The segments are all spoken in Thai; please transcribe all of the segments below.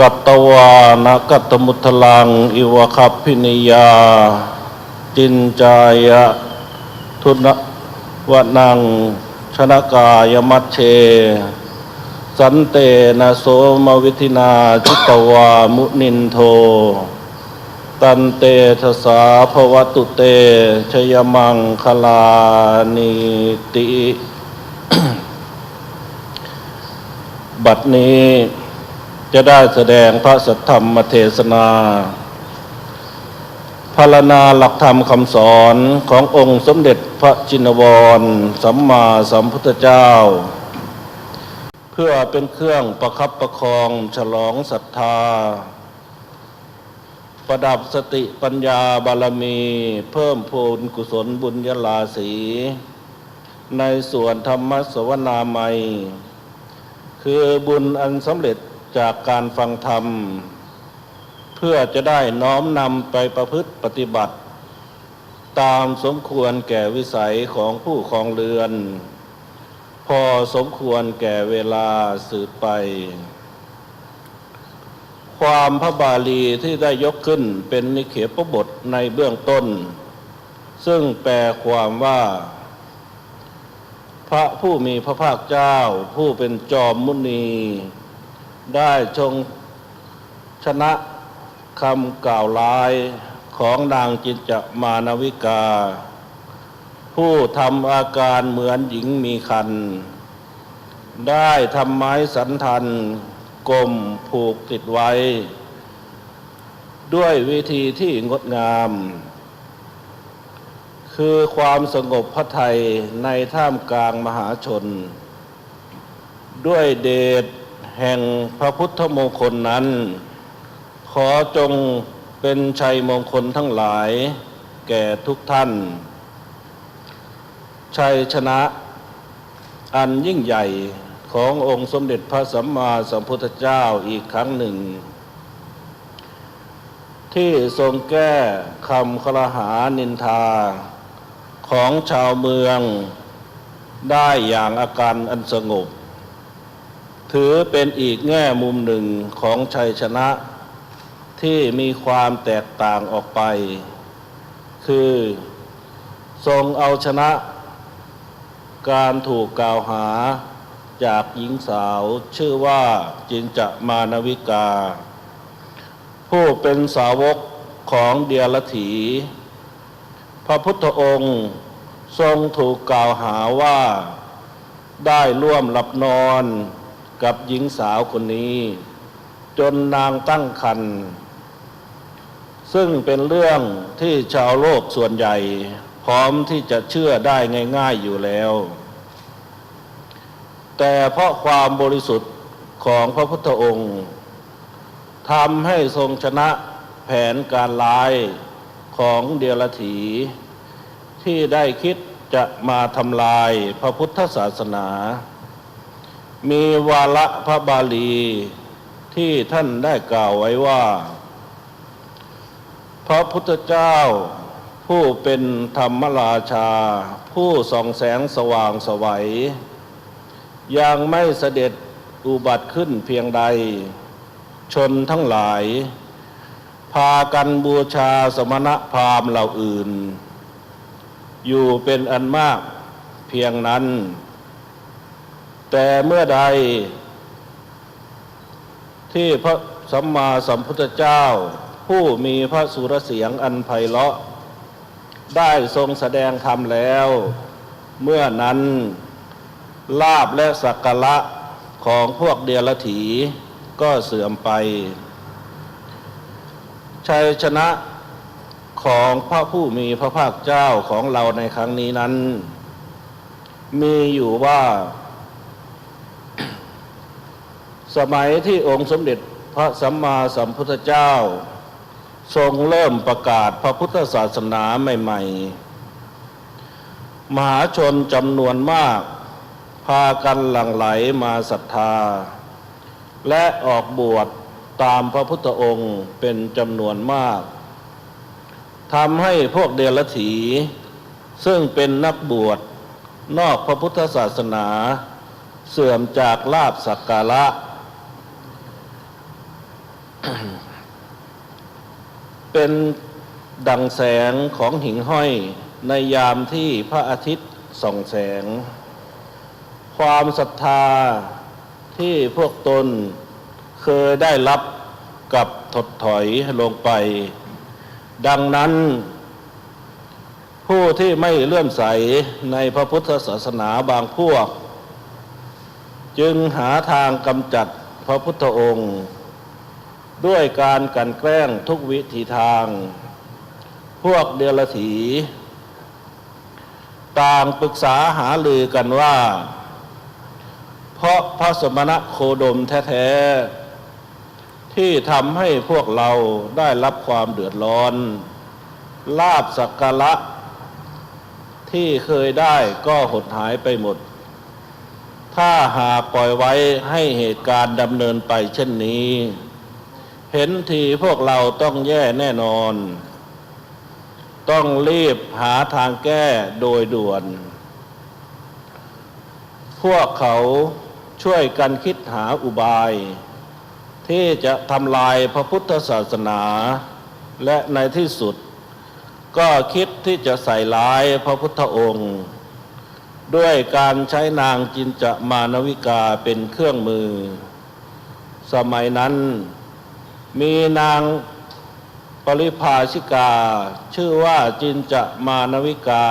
กัตตวานะกัตมุทลัง อิวะคัพพินิยา จินจายะทุนวนัง ชนกายมัชเช สันเตนะโสมวิธินาจิตตวามุนินโท ตันเตทสาภวตุเต ชยมังคลานิติ บัดนี้ จะได้แสดงพระสัทธรรมเทศนาพารณาหลักธรรมคำสอนขององค์สมเด็จพระจินวร สัมมาสัมพุทธเจ้า เพื่อเป็นเครื่องประคับประคองฉลองศรัทธา ประดับสติปัญญาบารมี เพิ่มพูนกุศลบุญยลาสี ในส่วนธรรมสวนาใหม่ คือบุญอันสำเร็จ จากการฟังธรรม เพื่อจะได้น้อมนำไปประพฤติปฏิบัติ ตามสมควรแก่วิสัยของผู้คองเรือน พอสมควรแก่เวลาสืบไป ความพระบาลีที่ได้ยกขึ้นเป็นนิเขปบทในเบื้องต้น ซึ่งแปลความว่าพระผู้มีพระภาคเจ้าผู้เป็นจอมมุนี ได้ทรงชนะคำกล่าวร้ายของนางจินจมานวิกา ผู้ทำอาการเหมือนหญิงมีคัน ได้ทำไม้สันทันกลมผูกติดไว้ ด้วยวิธีที่งดงาม คือความสงบพระไทยในท่ามกลางมหาชน ด้วยเดช แห่งพระพุทธมงคลนั้น ขอจงเป็นชัยมงคลทั้งหลาย แก่ทุกท่าน ชัยชนะอันยิ่งใหญ่ขององค์สมเด็จพระสัมมาสัมพุทธเจ้าอีกครั้งหนึ่ง ที่ทรงแก้คำคลหานินทา ของชาวเมืองได้อย่างอาการอันสงบ ถือเป็นอีกแง่มุมหนึ่งของชัยชนะที่มีความแตกต่างออกไป คือ ทรงเอาชนะ การถูกกล่าวหาจากหญิงสาวชื่อว่าจินจะมานวิกา ผู้เป็นสาวกของเดียรถี พระพุทธองค์ทรงถูกกล่าวหาว่า ได้ร่วมหลับนอน กับหญิงสาวคนนี้ จนนางตั้งครรภ์ซึ่งเป็นเรื่องที่ชาวโลกส่วนใหญ่ พร้อมที่จะเชื่อได้ง่าย ๆอยู่แล้ว แต่เพราะความบริสุทธิ์ของพระพุทธองค์ทำให้ทรงชนะแผนการร้ายของเดียรถี ที่ได้คิดจะมาทำลายพระพุทธศาสนา มีวาระพระบาลีที่ท่านได้กล่าวไว้ว่า พระพุทธเจ้าผู้เป็นธรรมราชา ผู้ส่องแสงสว่างสวัย ยังไม่เสด็จอุบัติขึ้นเพียงใด ชนทั้งหลาย พากันบูชาสมณะพราหมณ์เหล่าอื่น อยู่เป็นอันมากเพียงนั้น แต่เมื่อใด ที่พระสัมมาสัมพุทธเจ้า ผู้มีพระสุรเสียงอันไพเราะ ได้ทรงแสดงธรรมแล้ว เมื่อนั้นลาบและสักการะของพวกเดียรถีก็เสื่อมไป ชัยชนะของพระผู้มีพระภาคเจ้าของเราในครั้งนี้นั้น มีอยู่ว่า สมัยที่องค์สมเด็จพระสัมมาสัมพุทธเจ้า ทรงเริ่มประกาศพระพุทธศาสนาใหม่ ๆ มหาชนจำนวนมาก พากันหลั่งไหลมาศรัทธา และออกบวชตามพระพุทธองค์เป็นจำนวนมากทำให้พวกเดรัจฉี ซึ่งเป็นนักบวชนอกพระพุทธศาสนา เสื่อมจากลาบสักการะ เป็นดังแสงของหิ่งห้อยในยามที่พระอาทิตย์ส่องแสง ความศรัทธาที่พวกตนเคยได้รับกับถดถอยลงไป ดังนั้น ผู้ที่ไม่เลื่อมใสในพระพุทธศาสนาบางพวก จึงหาทางกำจัดพระพุทธองค์ ด้วยการกันแกล้งทุกวิธีทาง พวกเดลถี ต่างปรึกษาหาลือกันว่า เพราะพระสมณะโคดมแท้ๆ ที่ทำให้พวกเราได้รับความเดือดร้อน ลาบสักการะ ที่เคยได้ก็หดหายไปหมด ถ้าหากปล่อยไว้ให้เหตุการณ์ดำเนินไปเช่นนี้ เห็นทีพวกเราต้องแย่แน่นอน ต้องรีบหาทางแก้โดยด่วน พวกเขาช่วยกันคิดหาอุบาย ที่จะทำลายพระพุทธศาสนา และในที่สุด ก็คิดที่จะใส่ร้ายพระพุทธองค์ ด้วยการใช้นางจินจะมานวิกาเป็นเครื่องมือ สมัยนั้น มีนางปริภาชิกา ชื่อว่าจินจะมานวิกา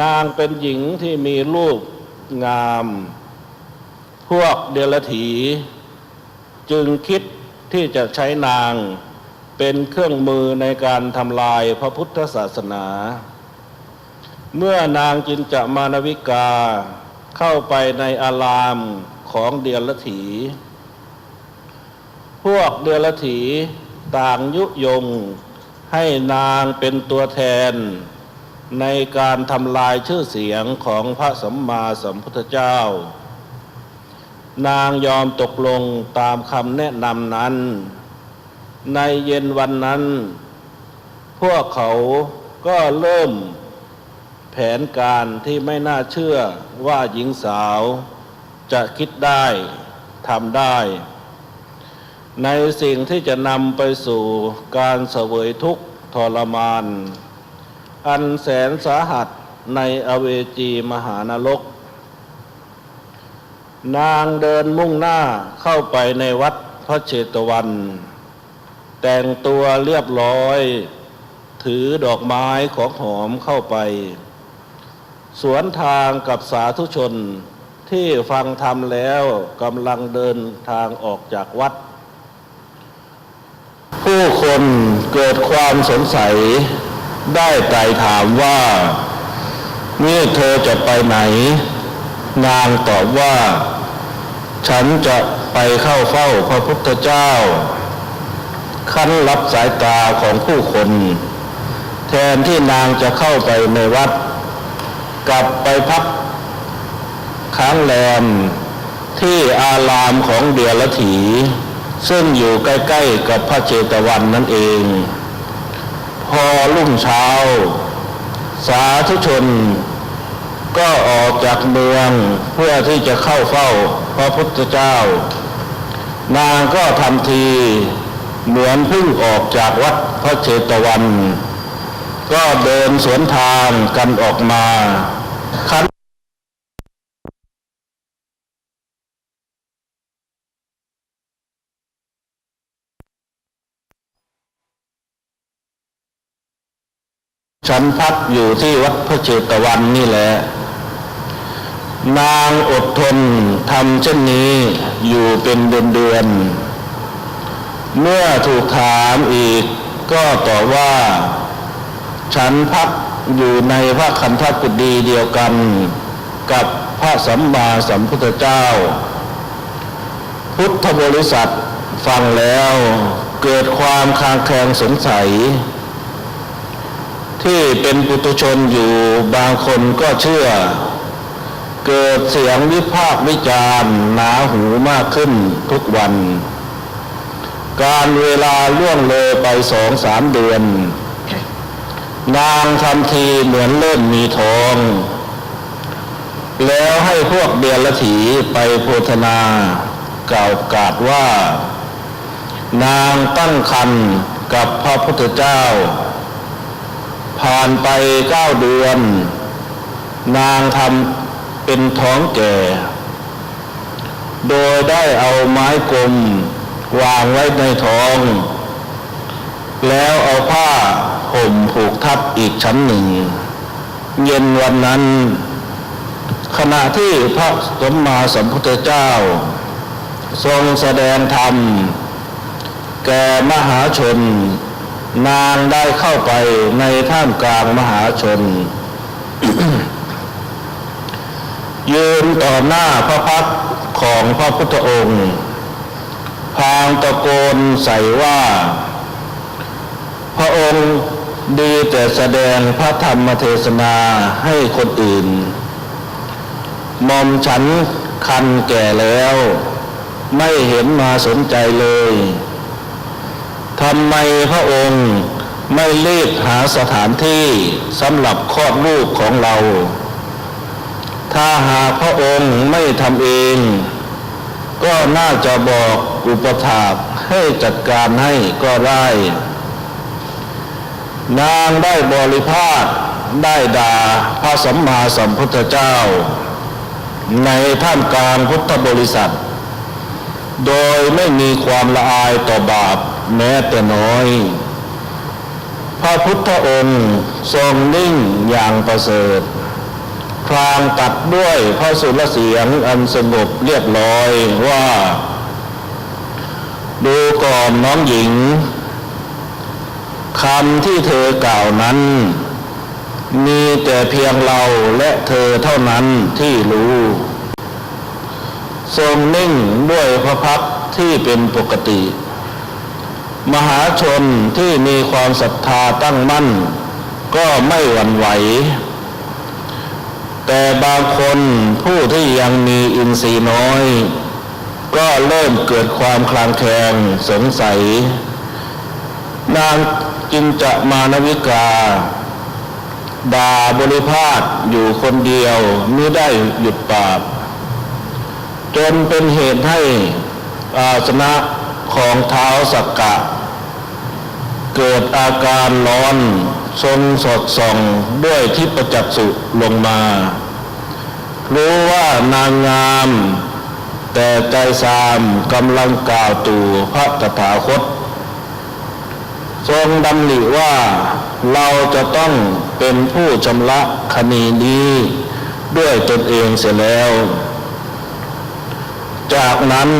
นางเป็นหญิงที่มีรูปงาม พวกเดลถีจึงคิดที่จะใช้นางเป็นเครื่องมือในการทำลายพระพุทธศาสนา เมื่อนางจินจะมานวิกาเข้าไปในอารามของเดียรถี พวกเดรถีต่างยุยง ให้นางเป็นตัวแทน ในการทำลายชื่อเสียงของพระสัมมาสัมพุทธเจ้า นางยอมตกลงตามคำแนะนำนั้น ในเย็นวันนั้น พวกเขาก็เริ่มแผนการที่ไม่น่าเชื่อว่าหญิงสาวจะคิดได้ทำได้ ในสิ่งที่จะนำไปสู่การเสวยทุกข์ทรมาน อันแสนสาหัสในอเวจีมหานรก นางเดินมุ่งหน้าเข้าไปในวัดพระเชตวัน แต่งตัวเรียบร้อย ถือดอกไม้ของหอมเข้าไป สวนทางกับสาธุชนที่ฟังธรรมแล้วกำลังเดินทางออกจากวัด ผู้คนเกิดความสงสัยได้ไต่ถามว่านี่อเธอจะไปไหน นางตอบว่า ฉันจะไปเข้าเฝ้าพระพุทธเจ้า ขั้นรับสายตาของผู้คน แทนที่นางจะเข้าไปในวัด กลับไปพักค้างแรมที่อารามของเดียรถี ซึ่งอยู่ใกล้ๆกับพระเจตวันนั่นเอง พอรุ่งเช้า สาธุชน ก็ออกจากเมืองเพื่อที่จะเข้าเฝ้าพระพุทธเจ้า นางก็ทำทีเหมือนเพิ่งออกจากวัดพระเจตวัน ก็เดินสวนทางกันออกมาคัน ฉันพักอยู่ที่วัดพระเจตวันนี่แหละ นางอดทนทำเช่นนี้อยู่เป็นเดือนๆเมื่อถูกถามอีกก็ตอบว่า ฉันพักอยู่ในพระคันธกุฎีเดียวกันกับพระสัมมาสัมพุทธเจ้า พุทธบริษัทฟังแล้วเกิดความคางแคลงสงสัย ที่เป็นปุถุชนอยู่บางคนก็เชื่อ เกิดเสียงวิพากษ์วิจารณ์หนาหูมากขึ้นทุกวัน การเวลาล่วงเลยไปสองสามเดือน นางทำทีเหมือนเริ่มมีทอง แล้วให้พวกเดียรถีไปโพธนากล่าวกาดว่า นางตั้งคันกับพระพุทธเจ้า ผ่านไปเก้าเดือน นางทำเป็นท้องแก่ โดยได้เอาไม้กลมวางไว้ในท้อง แล้วเอาผ้าห่มผูกทับอีกชั้นหนึ่ง เย็นวันนั้น ขณะที่พระสมมาสัมพุทธเจ้า ทรงแสดงธรรม แก่มหาชน นางได้เข้าไปในท่ามกลางมหาชน ยืนต่อหน้าพระพักของพระพุทธองค์ พางตะโกนใส่ว่า พระองค์ดีแต่แสดงพระธรรมเทศนาให้คนอื่นหมอมฉันคันแก่แล้ว ไม่เห็นมาสนใจเลย ทำไมพระองค์ไม่รีบหาสถานที่สำหรับคลอดลูกของเรา ถ้าหากพระองค์ไม่ทำเอง ก็น่าจะบอกอุปถากให้จัดการให้ก็ได้ นางได้บริพาทได้ด่าพระสัมมาสัมพุทธเจ้า ในท่ามกลางพุทธบริษัท โดยไม่มีความละอายต่อบาป แม้แต่น้อย พระพุทธองค์ทรงนิ่งอย่างประเสริฐพลางตัดด้วยพระสุรเสียงอันสงบเรียบร้อยว่า ดูก่อนน้องหญิงคำที่เธอกล่าวนั้น มีแต่เพียงเราและเธอเท่านั้นที่รู้ ทรงนิ่งด้วยพระพักที่เป็นปกติ มหาชนที่มีความศรัทธาตั้งมั่น ก็ไม่หวั่นไหว แต่บางคนผู้ที่ยังมีอินทรีย์น้อย ก็เริ่มเกิดความคลางแคลงสงสัย นางจินจะมานวิกาด่าบริพาทอยู่คนเดียวไม่ได้หยุดปากจนเป็นเหตุให้อาสนะ ของเท้าสักกะ เกิดอาการร้อนทรงสดส่องด้วยทิพจักสุลงมา รู้ว่านางงาม แต่ใจสามกำลังกล่าวตู่พระตถาคต ทรงดำริว่าเราจะต้องเป็นผู้ชำระคณีนี้ด้วยตนเองเสียแล้ว จากนั้น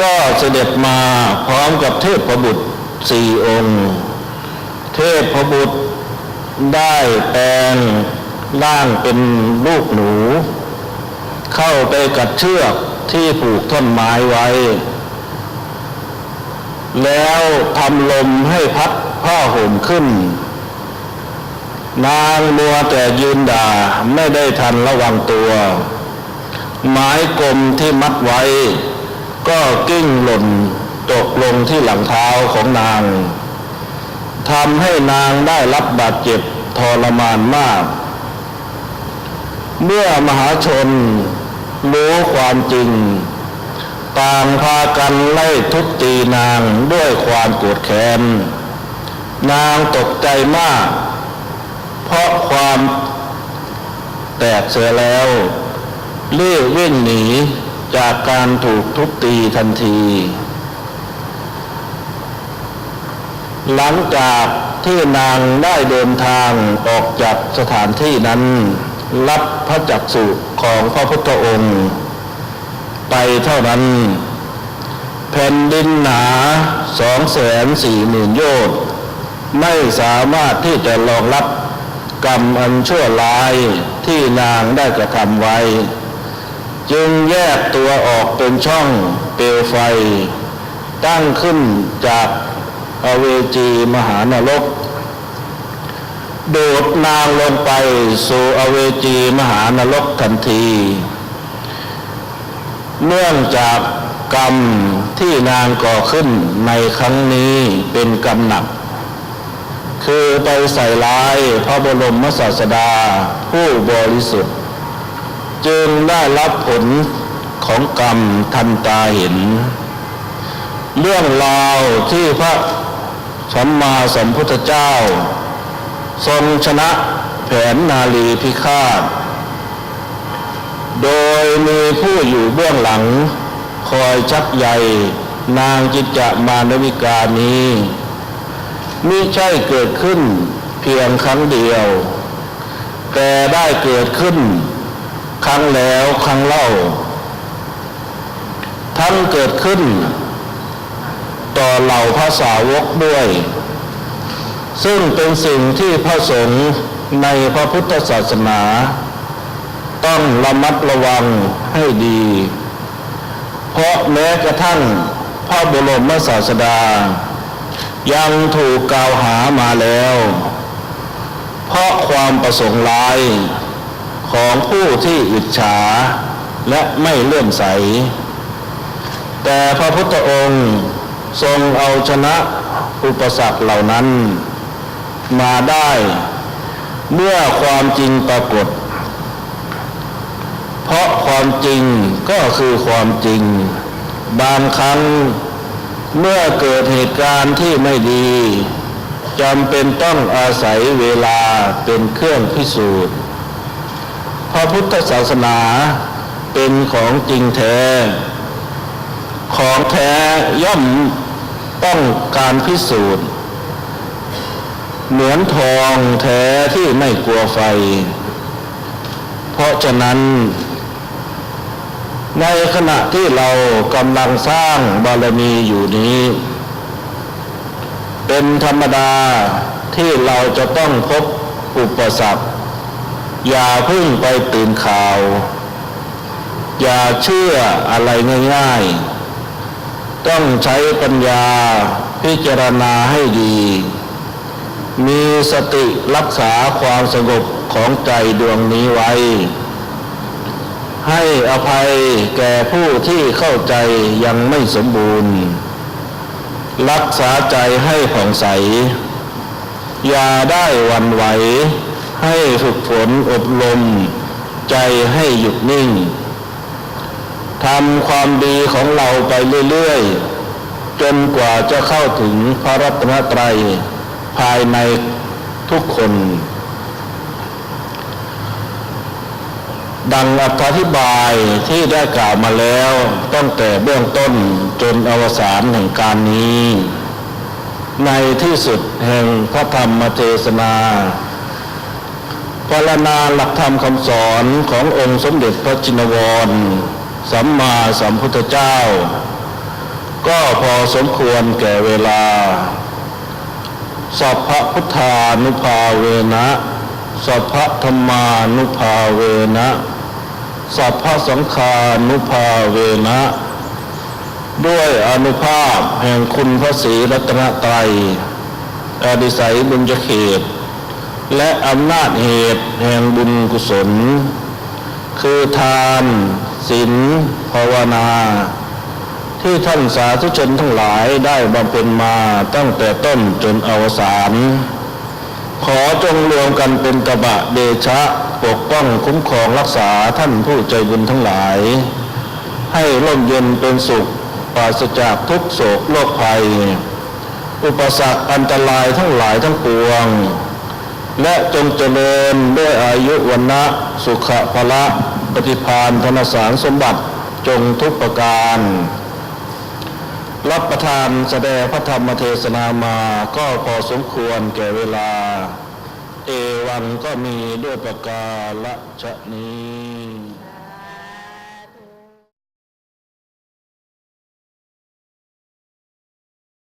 ก็เสด็จมาพร้อมกับเทพบุตรสี่องค์ เทพบุตรได้แปลงร่างเป็นลูกหนู เข้าไปกัดเชือกที่ผูกท่อนไม้ไว้ แล้วทำลมให้พัดผ้าห่มขึ้น นางมัวแต่ยืนด่าไม่ได้ทันระวังตัว ไม้กลมที่มัดไว้ ก็กิ้งหล่นตกลงที่หลังเท้าของนางทำให้นางได้รับบาดเจ็บทรมานมาก เมื่อมหาชนรู้ความจริง ต่างพากันไล่ทุบตีนางด้วยความโกรธแค้น นางตกใจมาก เพราะความแตกเสียแล้วรีบวิ่งหนี จากการถูกทุบตีทันที หลังจากที่นางได้เดินทางออกจากสถานที่นั้น รับพระจักสุของพระพุทธองค์ ไปเท่านั้น แผ่นดินหนาสองแสนสี่หมื่นโยชน์ไม่สามารถที่จะรองรับกรรมอันชั่วร้ายที่นางได้กระทำไว้ จึงแยกตัวออกเป็นช่องเปลวไฟ ตั้งขึ้นจากอเวจีมหานรกโดดนางลงไปสู่อเวจีมหานรกทันที เนื่องจากกรรมที่นางก่อขึ้นในครั้งนี้เป็นกรรมหนัก คือไปใส่ร้ายพระบรมศาสดาผู้บริสุทธิ์ จึงได้รับผลของกรรมทันตาเห็น เรื่องราวที่พระสัมมาสัมพุทธเจ้า ทรงชนะแผนนาลีพิฆาต โดยมีผู้อยู่เบื้องหลัง คอยชักใยนางจิตจะมานวิกานี้มิใช่เกิดขึ้นเพียงครั้งเดียว แต่ได้เกิดขึ้น ครั้งแล้วครั้งเล่า ทั้งเกิดขึ้น ต่อเหล่าพระสาวกด้วย ซึ่งเป็นสิ่งที่พระสงฆ์ในพระพุทธศาสนา ต้องระมัดระวังให้ดี เพราะแม้กระทั่งพระบรมศาสดา ยังถูกกล่าวหามาแล้ว เพราะความประสงค์ร้าย ของผู้ที่อิจฉาและไม่เลื่อมใส แต่พระพุทธองค์ทรงเอาชนะอุปสรรคเหล่านั้น มาได้เมื่อความจริงปรากฏ เพราะความจริงก็คือความจริง บางครั้งเมื่อเกิดเหตุการณ์ที่ไม่ดีจำเป็นต้องอาศัยเวลาเป็นเครื่องพิสูจน์ พระพุทธศาสนาเป็นของจริงแท้ ของแท้ย่อมต้องการพิสูจน์ เหมือนทองแท้ที่ไม่กลัวไฟ เพราะฉะนั้น ในขณะที่เรากำลังสร้างบารมีอยู่นี้ เป็นธรรมดาที่เราจะต้องพบอุปสรรค อย่าพึ่งไปตื่นข่าว อย่าเชื่ออะไรง่ายๆ ต้องใช้ปัญญาพิจารณาให้ดี มีสติรักษาความสงบของใจดวงนี้ไว้ ให้อภัยแก่ผู้ที่เข้าใจยังไม่สมบูรณ์ รักษาใจให้ผ่องใส อย่าได้วันไหว ให้ฝึกฝนอบรม ใจให้หยุดนิ่งทำความดีของเราไปเรื่อยๆ จนกว่าจะเข้าถึงพระรัตนตรัยภายในทุกคน ดังอธิบายที่ได้กล่าวมาแล้วตั้งแต่เบื้องต้นจนอวสานแห่งการนี้ ในที่สุดแห่งพระธรรมเทศนา รณนาหลักธรรมคำสอนขององค์สมเด็จพระจินวร สัมมาสัมพุทธเจ้า ก็พอสมควรแก่เวลา สัพพพุทธานุภาเวนะ สัพพธรรมานุภาเวนะ สัพพสังฆานุภาเวนะ ด้วยอนุภาพแห่งคุณพระศรีรัตนตรัยอดิสัยบุญเขต และอำนาจเหตุแห่งบุญกุศล คือทานศีลภาวนา ที่ท่านสาธุชนทั้งหลายได้บำเพ็ญมาตั้งแต่ต้นจนอวสานขอจงรวมกันเป็นกระบะเดชะปกป้องคุ้มครองรักษาท่านผู้ใจบุญทั้งหลาย ให้ร่มเย็นเป็นสุขปราศจากทุกโศกโรคภัย อุปสรรคอันตรายทั้งหลายทั้งปวง และจงเจริญด้วยอายุวันนะสุขภละปฏิพานธนสารสมบัติจงทุกประการ รับประทานแสดงพระธรรมเทศนามาก็พอสมควรแก่เวลา เอวังก็มีด้วยประการละชะนี้